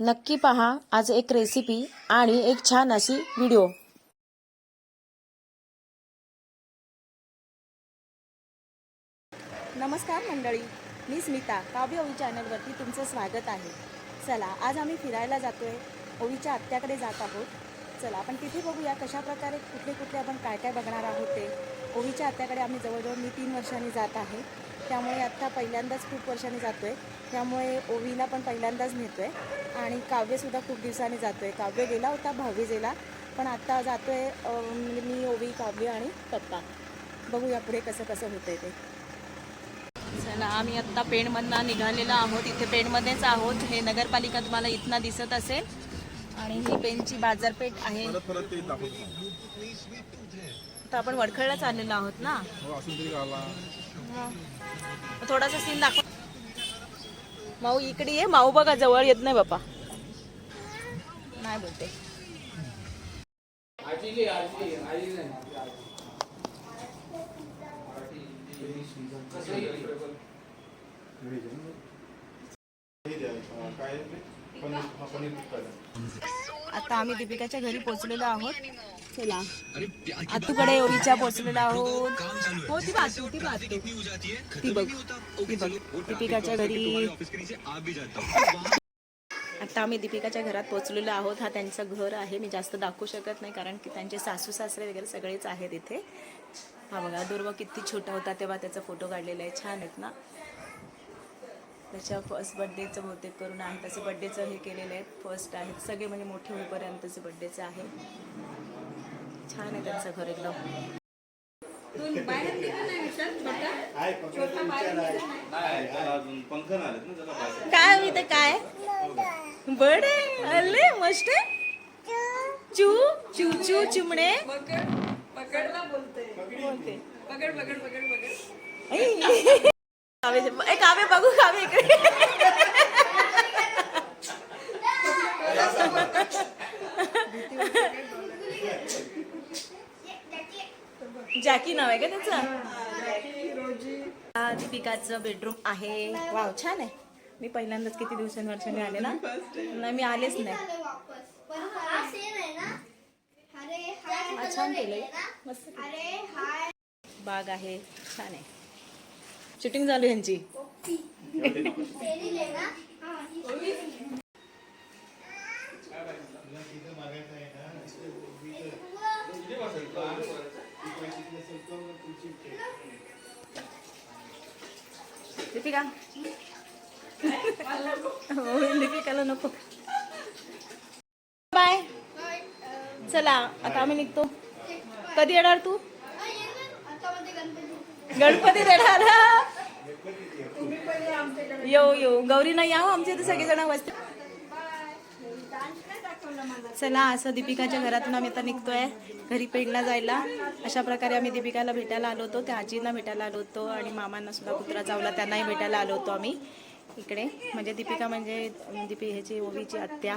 नक्की पहा आज एक रेसिपी आणि एक छान अशी व्हिडिओ नमस्कार मंडळी मी स्मिता काव्य ओवी चॅनलवरती तुमचं स्वागत आहे. चला आज आम्ही फिरायला जातोय ओवीच्या आत्याकडे जात आहोत. चला आपण तिथे बघूया कशा प्रकारे कुठले कुठले आपण काय काय बघणार आहोत ते. ओवीच्या आत्याकडे आम्ही जवळजवळ मी तीन वर्षांनी जात आहे. त्यामुळे आत्ता पहिल्यांदाच खूप वर्षांनी जातोय. त्यामुळे ओवीला पण पहिल्यांदाच नेतोय. आणि काव्यसुद्धा खूप दिवसांनी जातोय. काव्य गेला होता भाऊबीजेला पण आत्ता जातोय अं, मी ओवी काव्य आणि पप्पा. बघूया पुढे कसं कसं होतंय ते. चला आम्ही आत्ता पेणमधनं निघालेलो आहोत. इथे पेणमध्येच आहोत. हे नगरपालिका तुम्हाला इथनं दिसत असेल. आणि ही पेनची बाजारपेठ आहे. परत परत ते दाखवतो तर आपण वडखळला चाललेलो आहोत ना? हो थोडासा सीन दाखव. माऊ इकडे ये माऊ बघा जवळ येत नाही बापा नाही बोलते. काय आता आम्ही दीपिकाच्या घरी पोहोचलेलो आहोत. चला. आतूकडे ओवीच्या पोहोचलेलो आहोत. हो ती बातू ती बातू. ती बघ ती बघ. दीपिकाच्या घरी आता आम्ही दीपिकाच्या घरात पोहोचलेलो आहोत. हा त्यांचं घर आहे. मी जास्त दाखवू शकत नाही कारण की त्यांचे सासू सासरे वगैरे सगळेच आहेत इथे. हा बघा दुर्वा किती छोटा होता तेव्हा त्याचा फोटो काढलेला आहे. छान आहेत ना? त्याच्या फर्स्ट बड्डेचं बहुतेक करून आहे. तसे बड्डेचं हे केलेलं आहे फर्स्ट आहेत. सगळे म्हणजे मोठे होईपर्यंतचे बड्डेचं आहे छान आहे त्यांचं घर एकदम. काय होईल ते काय? बडे. अल्ले मस्त चू चू चू चिमणे. बोलते ऐ. काव्य ए, काव्य बघू काव्य इकडे. जॅकी नाव आहे का त्याचं? हा दीपिकाचं बेडरूम आहे. वाव छान आहे. मी पहिल्यांदाच किती दिवसांवर्षांनी आले ना? नाही मी आलेच नाही. छान केलं मस्त बाग आहे. छान आहे. शूटिंग चालू आहे यांची. दीपिका. दीपिकाला नको. बाय. चला आता आम्ही निघतो. कधी येणार तू? गणपती येणार येऊ येऊ. गौरी नाही यावं आमच्या इथे सगळेजण वस्ती चला असं दीपिकाच्या घरातून आम्ही आता निघतोय. घरी पेडला जायला. अशा प्रकारे आम्ही दीपिकाला भेटायला आलो होतो त्या आजींना भेटायला आलो होतो आणि मामांना सुद्धा कुत्रा चावला त्यांनाही भेटायला आलो होतो आम्ही. इकडे म्हणजे दीपिका म्हणजे दीपी ह्याची ओवीची आत्या.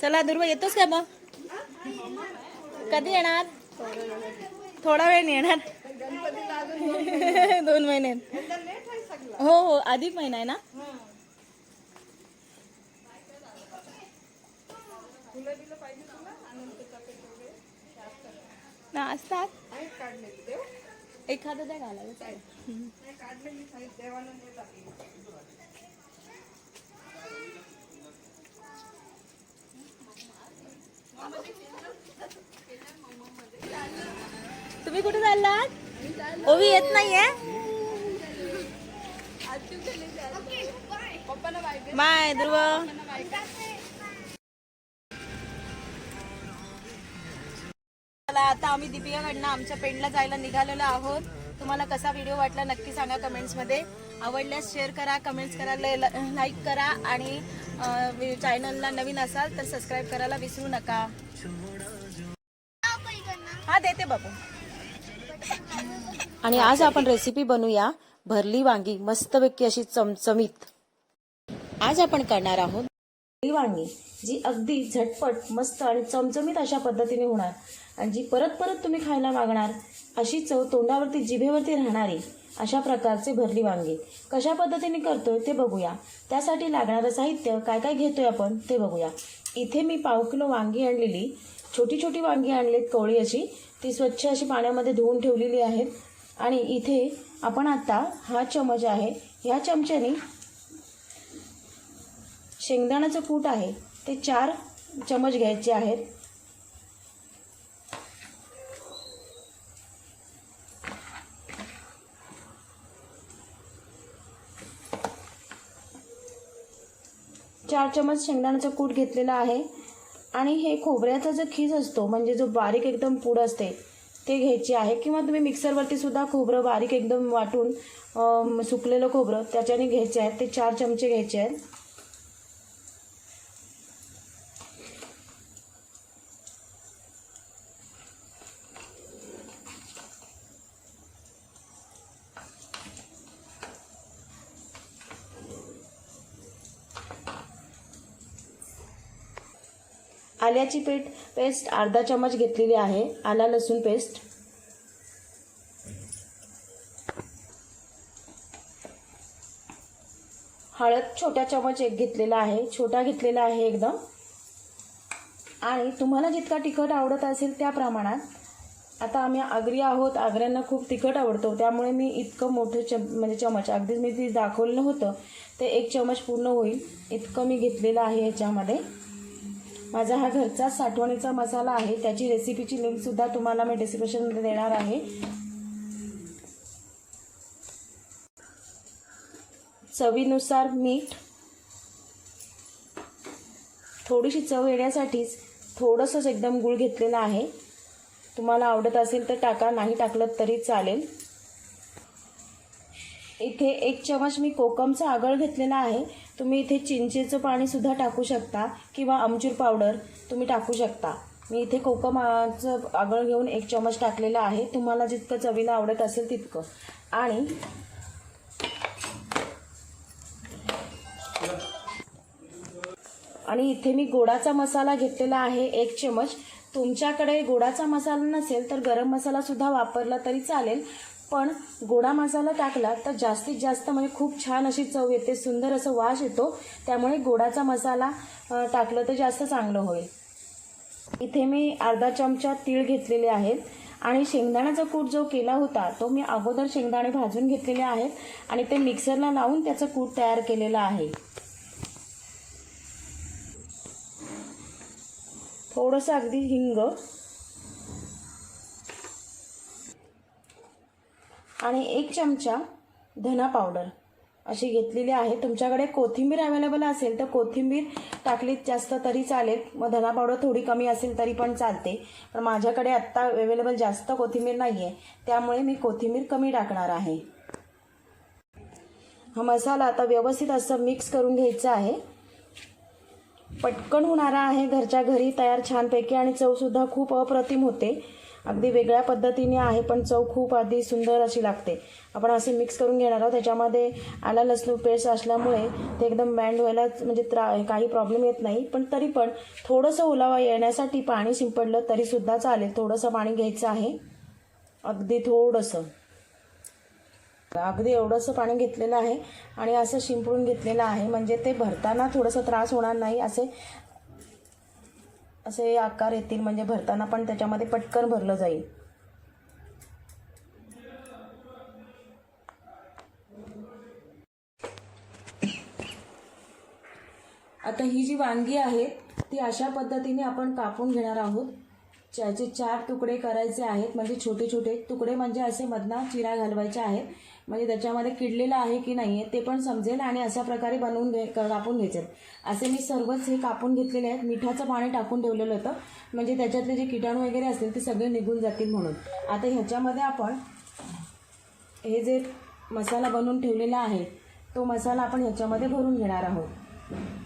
चला दुर्वा येतोस का मग? कधी येणार? थोडा वेळ येणार. दोन महिने हो हो अधिक महिना आहे ना? ना असतात. एखादं द्या घालायला चालेल तुम्ही कुठे चाललात? ओवी येत नाहीये? बाय ध्रुव. आता आम्ही दीपिकाकडनं आमच्या पेंडला जायला निघालेलो आहोत. तुम्हाला कसा व्हिडिओ वाटला नक्की सांगा कमेंट्समध्ये. आवडल्यास शेअर करा कमेंट्स करा लाईक करा आणि चॅनलला नवीन असाल तर सबस्क्राईब करायला विसरू नका. हा देते बाबू. आणि आज आपण रेसिपी बनवूया भरली वांगी मस्तपैकी अशी चमचमीत. आज आपण करणार आहोत भरली वांगी जी अगदी झटपट मस्त आणि चमचमीत अशा पद्धतीने होणार. आणि जी परत परत तुम्ही खायला मागणार अशी चव तोंडावरती जिभेवरती राहणारी अशा प्रकारचे भरली वांगी. कशा पद्धतीने करतोय ते बघूया. त्यासाठी लागणारं साहित्य काय काय घेतोय आपण ते बघूया. इथे मी पाव किलो वांगी आणलेली. छोटी छोटी वांगी आणलीत कवळी अशी. ती स्वच्छ अशी पाण्यामध्ये धुवून ठेवलेली आहेत. आणि इथे आपण आता हा चमच आहे. ह्या चमच्याने शेंगदाण्याचं कूट आहे. ते चार चमच घ्यायचे आहेत. चार चमच शेंगदाण्याचा कूट घेतलेला आहे. आणि हे खोबऱ्याचा जो खीस असतो म्हणजे जो बारीक एकदम पूड असते ते घ्यायची आहे किंवा तुम्ही मिक्सरवरती सुद्धा खोबरं बारीक एकदम वाटून सुकलेलं खोबरं त्याच्याने घ्यायचे आहेत. ते चार चमचे घ्यायचे आहेत. आल्याची पीठ पेस्ट अर्धा चमच घेतलेली आहे. आला लसूण पेस्ट. हळद छोट्या चमच एक घेतलेला आहे. छोटा घेतलेला आहे एकदम. आणि तुम्हाला जितका तिखट आवडत असेल त्या प्रमाणात आता आम्ही आगरी आहोत. आगऱ्यांना खूप तिखट आवडतो. त्यामुळे मी इतकं मोठं चम म्हणजे चमच अगदीच मी ते दाखवलं होतं ते एक चमच पूर्ण होईल. इतकं मी घेतलेलं आहे याच्यामध्ये. माझा हा घरचा साठवणीचा मसाला आहे. त्याची रेसिपीची लिंकसुद्धा तुम्हाला मी डिस्क्रिप्शनमध्ये देणार आहे. चवीनुसार मीठ. थोडीशी चव येण्यासाठीच थोडंसंच एकदम गूळ घेतलेला आहे. तुम्हाला आवडत असेल तर टाका नाही टाकलं तरी चालेल. इथे एक चमच मी कोकमचा आगळ घेतलेला आहे. तुम्ही इथे चिंचेचं पाणीसुद्धा टाकू शकता किंवा आमचूर पावडर तुम्ही टाकू शकता. मी इथे कोकमाचं आगळ घेऊन एक चमच टाकलेलं आहे. तुम्हाला जितकं चवीला आवडत असेल तितकं. आणि आणि इथे मी गोडाचा मसाला घेतलेला आहे एक चमच तुमच्याकडे गोडाचा मसाला नसेल तर गरम मसाला सुद्धा वापरला तरी चालेल. पण गोडा मसाला टाकला तर जास्तीत जास्त म्हणजे खूप छान अशी चव येते सुंदर असं वास येतो. त्यामुळे गोडाचा मसाला टाकलं तर जास्त चांगलं होईल. इथे मी अर्धा चमचा तीळ घेतलेले आहेत आणि शेंगदाण्याचा कूट जो केला होता तो मी अगोदर शेंगदाणे भाजून घेतलेले आहेत आणि ते मिक्सरला लावून त्याचं कूट तयार केलेलं आहे. थोडंसं अगदी हिंग आणि एक चमचा धना पावडर अशी घेतलेली आहे. तुमच्याकडे कोथिंबीर अवेलेबल असेल तर कोथिंबीर टाकलीत जास्त तरी चालेल. मग धना पावडर थोडी कमी असेल तरी पण चालते. पण माझ्याकडे आत्ता अवेलेबल जास्त कोथिंबीर नाही आहे त्यामुळे मी कोथिंबीर कमी टाकणार आहे. हा मसाला आता व्यवस्थित असं मिक्स करून घ्यायचा आहे. पटकन होणारा आहे. घरच्या घरी तयार छानपैकी आणि चवसुद्धा खूप अप्रतिम होते. अगदी वेगळ्या पद्धतीने आहे पण चव खूप आधी सुंदर अशी लागते. आपण असे मिक्स करून घेणार आहोत. त्याच्यामध्ये आला लसूण पेस्ट असल्यामुळे ते एकदम बँड व्हायला म्हणजे त्रा काही प्रॉब्लेम येत नाही. पण तरी पण थोडंसं ओलावा येण्यासाठी पाणी शिंपडलं तरीसुद्धा चालेल. थोडंसं पाणी घ्यायचं आहे. अगदी थोडंसं. अगदी एवढंसं पाणी घेतलेलं आहे आणि असं शिंपडून घेतलेलं आहे. म्हणजे ते भरताना थोडंसं त्रास होणार नाही. असे असे आकार येतील म्हणजे भरताना पण त्याच्यामध्ये पटकन भरलं जाईल. आता ही जी वांगी आहेत ती अशा पद्धतीने आपण कापून घेणार आहोत. ज्याचे चार तुकडे करायचे आहेत म्हणजे छोटे छोटे तुकडे म्हणजे असे मधना चिरा घालवायचे आहेत. म्हणजे त्याच्यामध्ये किडलेलं आहे की नाही आहे ते पण समजेल आणि अशा प्रकारे बनवून घे कापून घ्यायचे. असे मी सर्वच हे कापून घेतलेले आहेत. मिठाचं पाणी टाकून ठेवलेलं होतं. म्हणजे त्याच्यातले जे किटाणू वगैरे असतील ते सगळे निघून जातील म्हणून. आता ह्याच्यामध्ये आपण हे जे मसाला बनवून ठेवलेला आहे तो मसाला आपण ह्याच्यामध्ये भरून घेणार आहोत.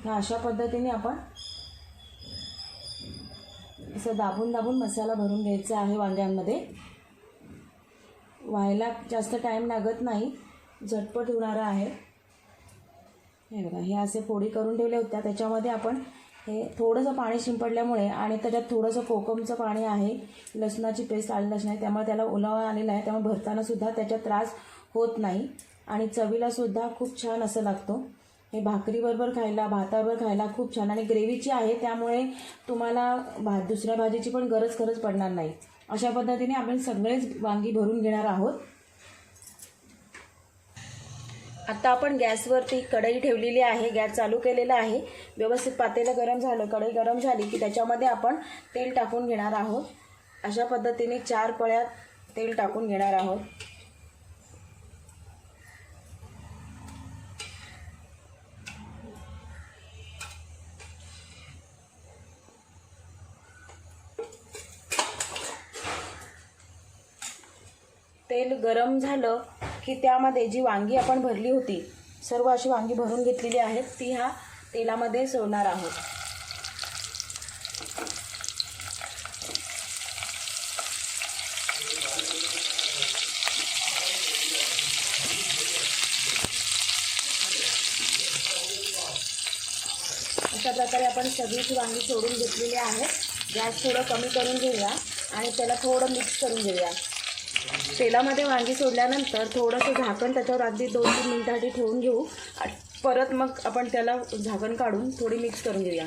ह्या अशा पद्धतीने आपण असं दाबून दाबून मसाला भरून घ्यायचा आहे वांग्यांमध्ये. व्हायला जास्त टाईम लागत नाही. झटपट होणारं आहे. हे बघा हे असे फोडी करून ठेवल्या होत्या. त्याच्यामध्ये आपण हे थोडंसं पाणी शिंपडल्यामुळे आणि त्याच्यात थोडंसं कोकमचं पाणी आहे. लसणाची पेस्ट आलेली लसण आहे त्यामुळे त्याला ओलावा आलेला आहे. त्यामुळे भरतानासुद्धा त्याच्यात त्याचा त्रास होत नाही. आणि चवीलासुद्धा खूप छान असं लागतो. हे भाकरीबरोबर खायला भाताबरोबर खायला खूप छान. आणि ग्रेव्हीची आहे त्यामुळे तुम्हाला भा दुसऱ्या भाजीची पण गरज खरंच पडणार नाही. अशा पद्धतीने आपण सगळेच वांगी भरून घेणार आहोत. आता आपण गॅसवरती कढई ठेवलेली आहे गॅस चालू केलेला आहे. व्यवस्थित पातेलं गरम झालं कढई गरम झाली की त्याच्यामध्ये आपण तेल टाकून घेणार आहोत. अशा पद्धतीने चार पळ्यात तेल टाकून घेणार आहोत. तेल गरम झालं की त्यामध्ये जी वांगी आपण भरली होती सर्व अशी वांगी भरून घेतलेली आहेत ती ह्या तेलामध्ये सोडणार आहोत. अशा प्रकारे आपण सगळीच वांगी सोडून घेतलेली आहेत गॅस थोडं कमी करून घेऊया आणि त्याला थोडं मिक्स करून घेऊया. तेलामध्ये वांगी सोडल्यानंतर थोडंसं झाकण त्याच्यावर अगदी दोन तीन मिनिटासाठी ठेवून घेऊ. परत मग आपण त्याला झाकण काढून थोडी मिक्स करून घेऊया.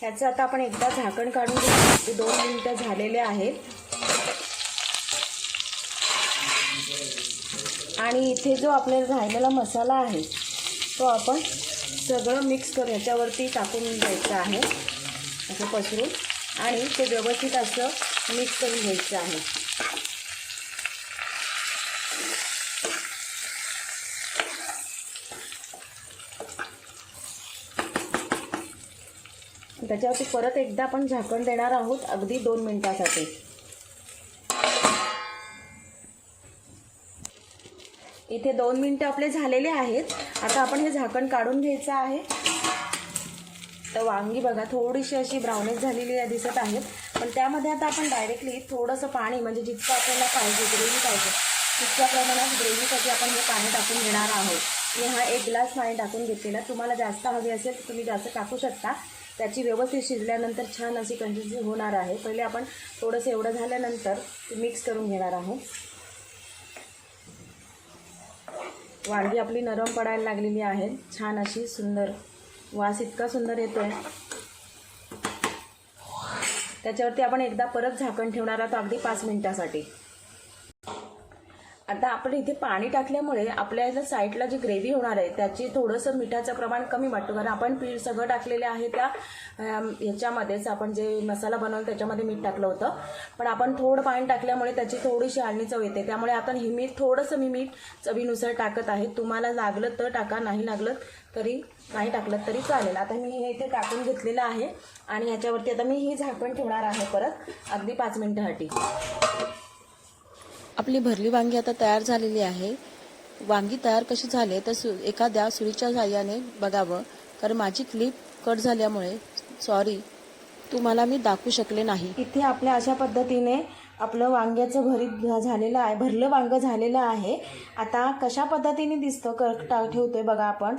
ह्याचं आता आपण एकदा झाकण काढून घेऊ दोन मिनिटं झालेले आहेत. आणि इथे जो आपल्याला राहिलेला मसाला आहे तो आपण सगळं मिक्स करून ह्याच्यावरती टाकून द्यायचं आहे. असं पसरून. आणि ते व्यवस्थित असं मिक्स करून घ्यायचं आहे. त्याच्यावरती परत एकदा आपण झाकण देणार आहोत अगदी दोन मिनिटासाठी. इथे दोन मिनटं आपले झालेले आहेत. आता आपण हे झाकण काढून घ्यायचं आहे. तर वांगी बघा थोडीशी अशी ब्राउनिश झालेली दिसत आहेत. पण त्यामध्ये आता आपण डायरेक्टली थोडंसं पाणी म्हणजे जितकं आपल्याला पाहिजे ग्रेव्ही पाहिजे तितक्या प्रमाणात ग्रेव्हीसाठी आपण हे पाणी टाकून घेणार आहोत. मी हा एक ग्लास पाणी टाकून घेतलेला. तुम्हाला जास्त हवी असेल तर तुम्ही जास्त टाकू शकता. त्याची व्यवस्थित शिजल्यानंतर छान अशी कन्सिस्टन्सी होणार आहे. पहिले आपण थोडंसं एवढं झाल्यानंतर मिक्स करून घेणार आहोत. वांगी आपली नरम पडायला लागलेली आहे. छान अशी सुंदर वास इतका सुंदर येतो आहे त्याच्यावरती आपण एकदा परत झाकण ठेवणार आहोत अगदी पाच मिनिटासाठी. आता आपण इथे पाणी टाकल्यामुळे आपल्या साईडला जी ग्रेव्ही होणार आहे त्याची थोडंसं मिठाचं प्रमाण कमी वाटतो. कारण आपण पीठ सगळं टाकलेलं आहे त्या ह्याच्यामध्येच आपण जे मसाला बनवलं त्याच्यामध्ये मीठ टाकलं होतं. पण आपण थोडं पाणी टाकल्यामुळे त्याची थोडीशी आळणी चव येते. त्यामुळे आपण हे मीठ थोडंसं मी मीठ चवीनुसार टाकत आहे. तुम्हाला लागलं तर टाका नाही लागलं तरी नाही टाकलं तरी चालेल. आता मी हे इथे टाकून घेतलेलं आहे आणि ह्याच्यावरती आता मी ही झाकण ठेवणार आहे परत अगदी पाच मिनिटासाठी. आपली भरली वांगी आता तयार झालेली आहे. वांगी तयार कशी झाली तर सु एखाद्या सुरीच्या साह्याने बघावं. कारण माझी क्लिप कट झाल्यामुळे सॉरी तुम्हाला मी दाखवू शकले नाही. इथे आपल्या अशा पद्धतीने आपलं वांग्याचं भरीत झालेलं आहे भरलं वांगं झालेलं आहे. आता कशा पद्धतीने दिसतं क टा- ठेवतोय बघा आपण.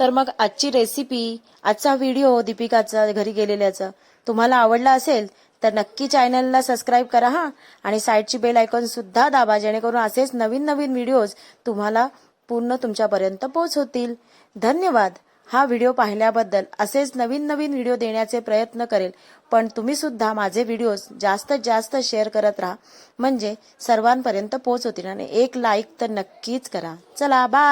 तर मग आजची रेसिपी आजचा व्हिडिओ दीपिकाचा घरी गेलेल्याचा तुम्हाला आवडला असेल तर नक्की चॅनलला सबस्क्राईब करा हा. आणि साईडची बेल आयकॉन सुद्धा दाबा जेणेकरून असेच नवीन नवीन व्हिडिओज तुम्हाला पूर्ण तुमच्यापर्यंत पोहोचवतील. धन्यवाद. हा व्हिडिओ पाहिल्याबद्दल असेच नवीन नवीन व्हिडिओ देण्याचे प्रयत्न करेल. पण तुम्ही सुद्धा माझे व्हिडिओज जास्तीत जास्त शेअर करत राहा. म्हणजे सर्वांपर्यंत पोहोचवतील आणि एक लाईक तर नक्कीच करा. चला बाय